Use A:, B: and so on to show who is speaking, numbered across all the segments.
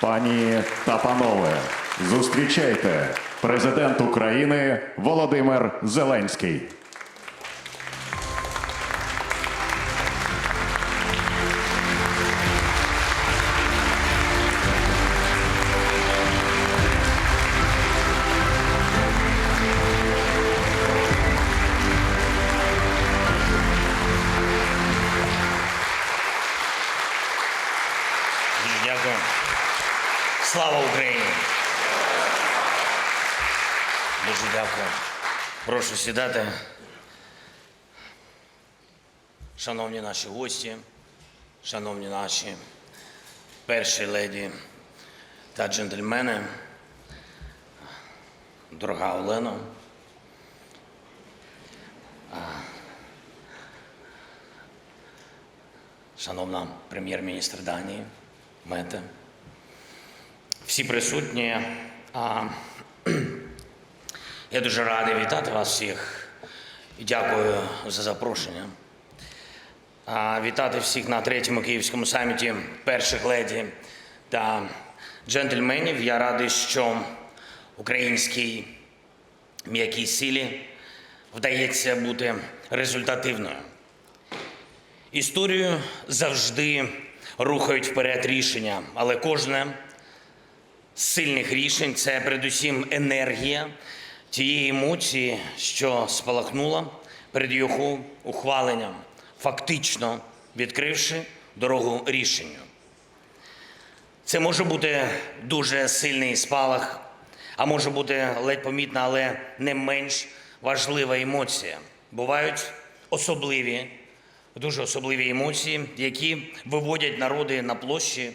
A: Пані та панове, зустрічайте президент України Володимир Зеленський.
B: Слава Україні! Дуже дякую. Прошу сідати. Шановні наші гості, шановні наші перші леді та джентльмени, дорога Олено, шановна прем'єр-міністр Данії, Мете, всі присутні. Я дуже радий вітати вас всіх і дякую за запрошення. Вітати всіх на третьому київському саміті перших леді та джентльменів. Я радий, що українській м'якій силі вдається бути результативною. Історію завжди рухають вперед рішення, але кожне сильних рішень це передусім енергія тієї емоції, що спалахнула перед його ухваленням, фактично відкривши дорогу рішенню. Це може бути дуже сильний спалах, а може бути ледь помітна, але не менш важлива емоція. Бувають особливі, дуже особливі емоції, які виводять народи на площі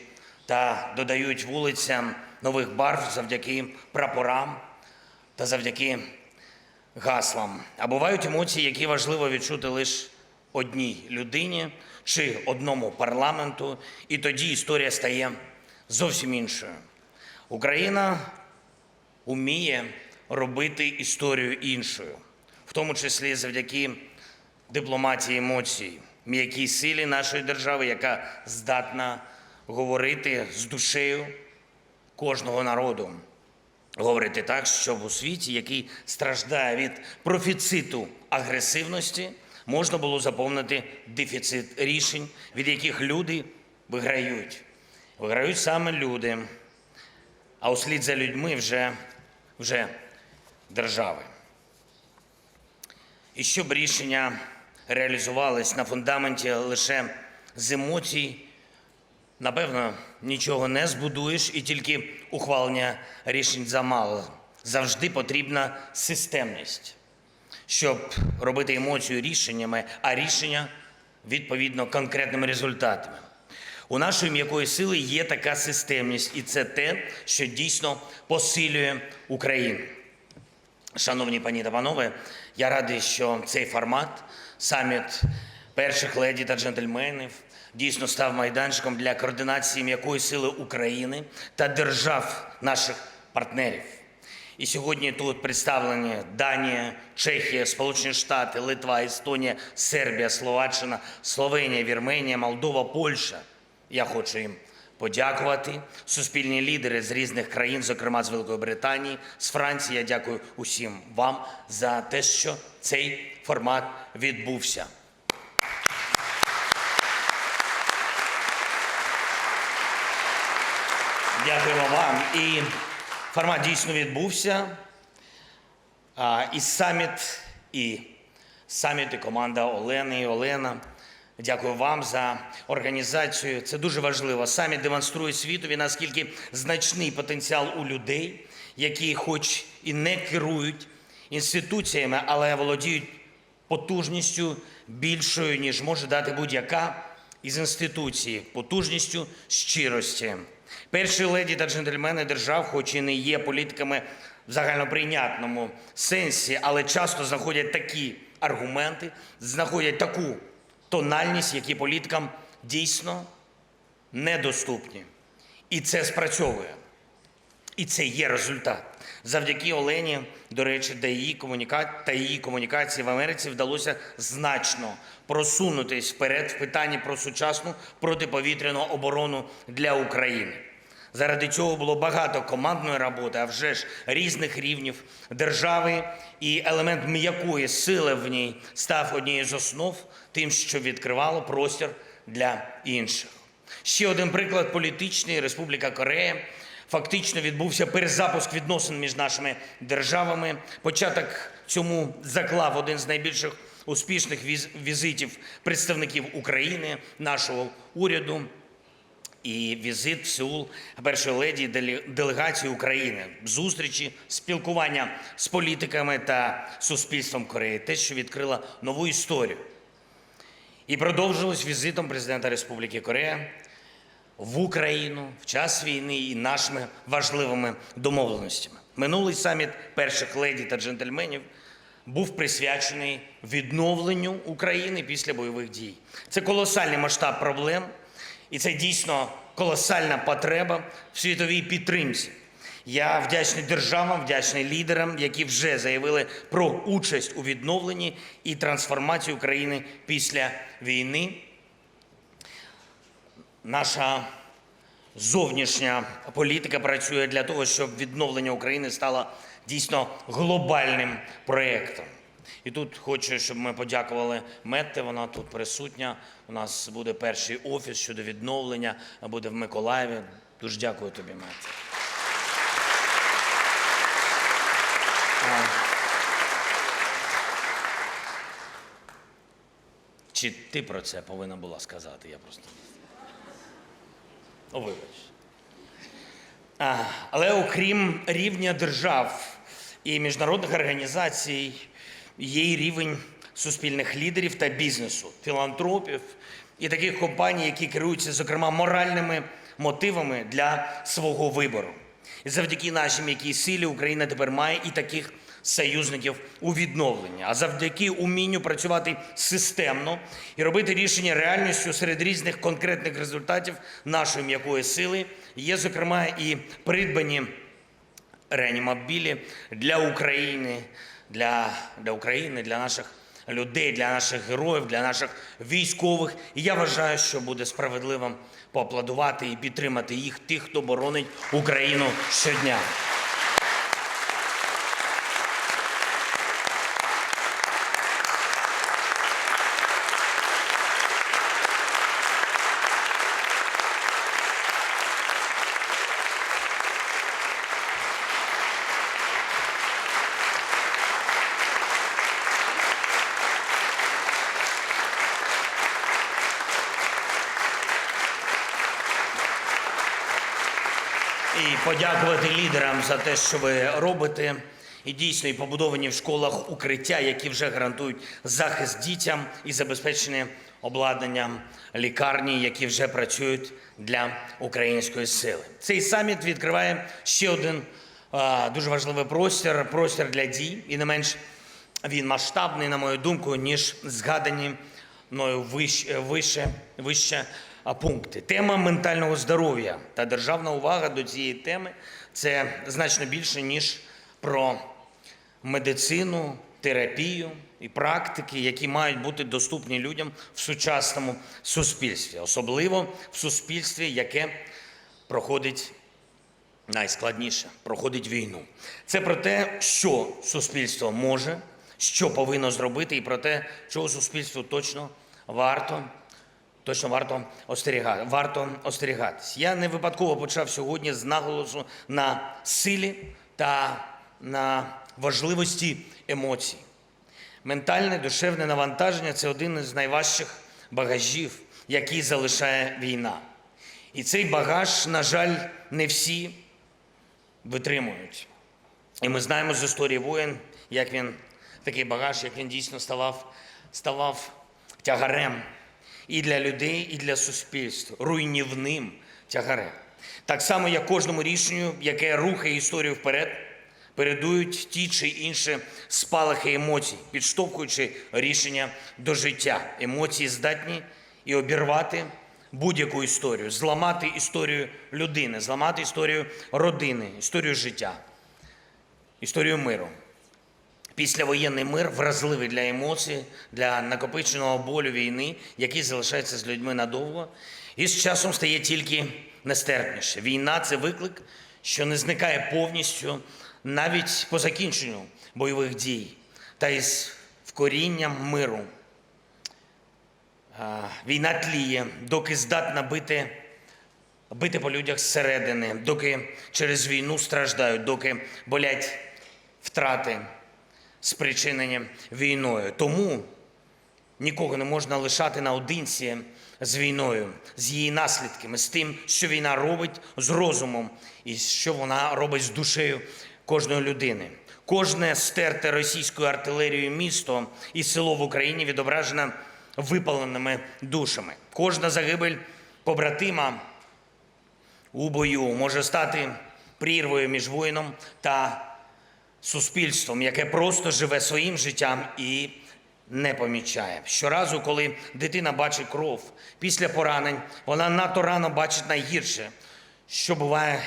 B: та додають вулицям нових барв завдяки прапорам та завдяки гаслам. А бувають емоції, які важливо відчути лише одній людині чи одному парламенту, і тоді історія стає зовсім іншою. Україна уміє робити історію іншою, в тому числі завдяки дипломатії емоцій, м'якій силі нашої держави, яка здатна говорити з душею кожного народу. Говорити так, щоб у світі, який страждає від профіциту агресивності, можна було заповнити дефіцит рішень, від яких люди виграють. Виграють саме люди, а услід за людьми вже, вже держави. І щоб рішення реалізувались на фундаменті лише з емоцій, напевно, нічого не збудуєш, і тільки ухвалення рішень замало. Завжди потрібна системність, щоб робити емоцію рішеннями, а рішення відповідно конкретними результатами. У нашої м'якої сили є така системність, і це те, що дійсно посилює Україну. Шановні пані та панове, я радий, що цей формат, саміт перших леді та джентльменів, дійсно став майданчиком для координації м'якої сили України та держав наших партнерів. І сьогодні тут представлені Данія, Чехія, Сполучені Штати, Литва, Естонія, Сербія, Словаччина, Словенія, Вірменія, Молдова, Польща. Я хочу їм подякувати. Суспільні лідери з різних країн, зокрема з Великої Британії, з Франції. Я дякую усім вам за те, що цей формат відбувся. Дякуємо вам. І формат дійсно відбувся. А, І саміт, і саміт, і команда Олени і Олена. Дякую вам за організацію. Це дуже важливо. Саміт демонструє світові, наскільки значний потенціал у людей, які, хоч і не керують інституціями, але володіють потужністю більшою, ніж може дати будь-яка із інституцій, потужністю щирості. Перші леді та джентльмени держав, хоч і не є політиками в загальноприйнятному сенсі, але часто знаходять такі аргументи, знаходять таку тональність, які політикам дійсно недоступні. І це спрацьовує. І це є результат. Завдяки Олені, до речі, та її, комуніка... та її комунікації в Америці вдалося значно просунутись вперед в питанні про сучасну протиповітряну оборону для України. Заради цього було багато командної роботи, а вже ж різних рівнів держави, і елемент м'якої сили в ній став однією з основ тим, що відкривало простір для інших. Ще один приклад політичний Республіка Корея. Фактично відбувся перезапуск відносин між нашими державами. Початок цьому заклав один з найбільших успішних візитів представників України, нашого уряду і візит в Сеул першої леді делегації України, зустрічі, спілкування з політиками та суспільством Кореї, те, що відкрило нову історію. І продовжилось візитом президента Республіки Корея в Україну в час війни і нашими важливими домовленостями. Минулий саміт перших леді та джентльменів був присвячений відновленню України після бойових дій. Це колосальний масштаб проблем, і це дійсно колосальна потреба в світовій підтримці. Я вдячний державам, вдячний лідерам, які вже заявили про участь у відновленні і трансформації України після війни. Наша зовнішня політика працює для того, щоб відновлення України стало дійсно глобальним проєктом. І тут хочу, щоб ми подякували Метте, вона тут присутня. У нас буде перший офіс щодо відновлення, буде в Миколаєві. Дуже дякую тобі, Метте. Чи ти про це повинна була сказати? Я просто. Вибач. А, але окрім рівня держав і міжнародних організацій, є й рівень суспільних лідерів та бізнесу, філантропів і таких компаній, які керуються, зокрема, моральними мотивами для свого вибору. І завдяки нашій м'якій силі Україна тепер має і таких союзників у відновленні. А завдяки умінню працювати системно і робити рішення реальністю серед різних конкретних результатів нашої м'якої сили є, зокрема, і придбані реанімобілі для України, для, для України, для наших людей, для наших героїв, для наших військових. І я вважаю, що буде справедливим поаплодувати і підтримати їх, тих, хто боронить Україну щодня. І подякувати лідерам за те, що ви робите. І дійсно і побудовані в школах укриття, які вже гарантують захист дітям і забезпечені обладнанням лікарні, які вже працюють для української сили. Цей саміт відкриває ще один а, дуже важливий простір простір для дій, і не менш він масштабний, на мою думку, ніж згадані мною вище, вище, вище пункти. Тема ментального здоров'я та державна увага до цієї теми це значно більше, ніж про медицину, терапію і практики, які мають бути доступні людям в сучасному суспільстві, особливо в суспільстві, яке проходить найскладніше проходить війну. Це про те, що суспільство може, що повинно зробити, і про те, чого суспільству точно варто. Точно варто остерігати, варто остерігатись. Я не випадково почав сьогодні з наголосу на силі та на важливості емоцій. Ментальне, душевне навантаження це один із найважчих багажів, який залишає війна. І цей багаж, на жаль, не всі витримують. І ми знаємо з історії воєн, як він, такий багаж, як він дійсно ставав, ставав тягарем і для людей, і для суспільства, руйнівним тягарем. Так само, як кожному рішенню, яке рухає історію вперед, передують ті чи інші спалахи емоцій, підштовхуючи рішення до життя. Емоції здатні і обірвати будь-яку історію, зламати історію людини, зламати історію родини, історію життя, історію миру. Післявоєнний мир вразливий для емоцій, для накопиченого болю війни, який залишається з людьми надовго, і з часом стає тільки нестерпніше. Війна це виклик, що не зникає повністю навіть по закінченню бойових дій та із вкорінням миру. Війна тліє, доки здатна бити, бити по людях зсередини, доки через війну страждають, доки болять втрати, спричинені війною. Тому нікого не можна лишати наодинці з війною, з її наслідками, з тим, що війна робить з розумом і що вона робить з душею кожної людини. Кожне стерте російською артилерією місто і село в Україні відображено випаленими душами. Кожна загибель побратима у бою може стати прірвою між воїном та суспільством, яке просто живе своїм життям і не помічає. Щоразу, коли дитина бачить кров після поранень, вона надто рано бачить найгірше, що буває,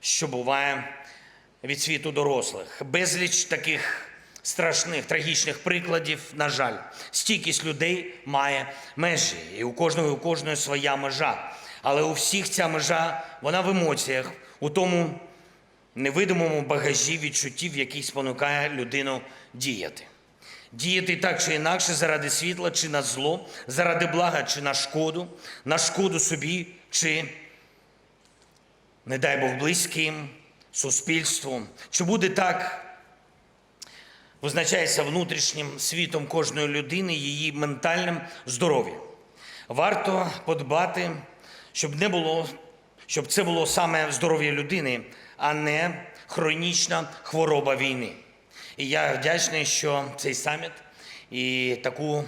B: що буває від світу дорослих. Безліч таких страшних, трагічних прикладів, на жаль, стійкість людей має межі, і у кожного, у кожної своя межа. Але у всіх ця межа, вона в емоціях, у тому невидимому багажі відчуттів, який спонукає людину діяти. Діяти так чи інакше заради світла чи на зло, заради блага чи на шкоду, на шкоду собі чи, не дай Бог, близьким, суспільству. Чи буде так, визначається внутрішнім світом кожної людини, її ментальним здоров'ям. Варто подбати, щоб не було, щоб це було саме здоров'я людини, а не хронічна хвороба війни. І я вдячний, що цей саміт і таку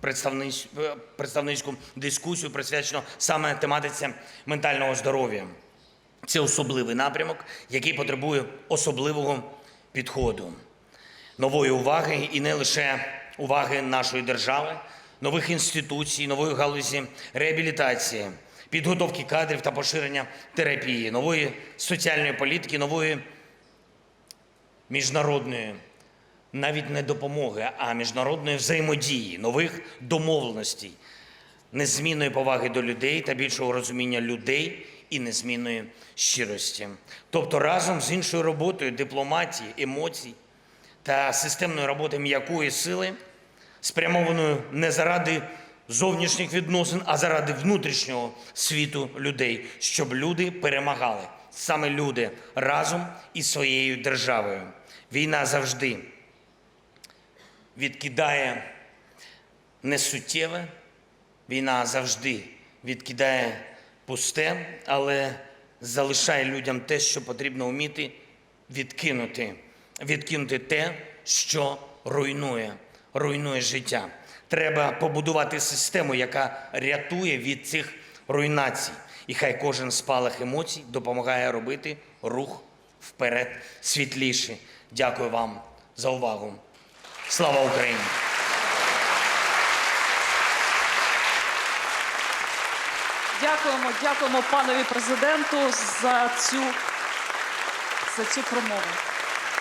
B: представниць, е, представницьку дискусію присвячено саме тематиці ментального здоров'я. Це особливий напрямок, який потребує особливого підходу, нової уваги і не лише уваги нашої держави, нових інституцій, нової галузі реабілітації, підготовки кадрів та поширення терапії, нової соціальної політики, нової міжнародної навіть не допомоги, а міжнародної взаємодії, нових домовленостей, незмінної поваги до людей та більшого розуміння людей і незмінної щирості. Тобто разом з іншою роботою дипломатії, емоцій та системною роботи м'якої сили, спрямованою не заради зовнішніх відносин, а заради внутрішнього світу людей, щоб люди перемагали. Саме люди разом із своєю державою. Війна завжди відкидає несуттєве, війна завжди відкидає пусте, але залишає людям те, що потрібно вміти відкинути, відкинути те, що руйнує, руйнує життя. Треба побудувати систему, яка рятує від цих руйнацій. І хай кожен спалах емоцій допомагає робити рух вперед світліше. Дякую вам за увагу. Слава Україні!
C: Дякуємо, дякуємо панові президенту за цю, за цю промову.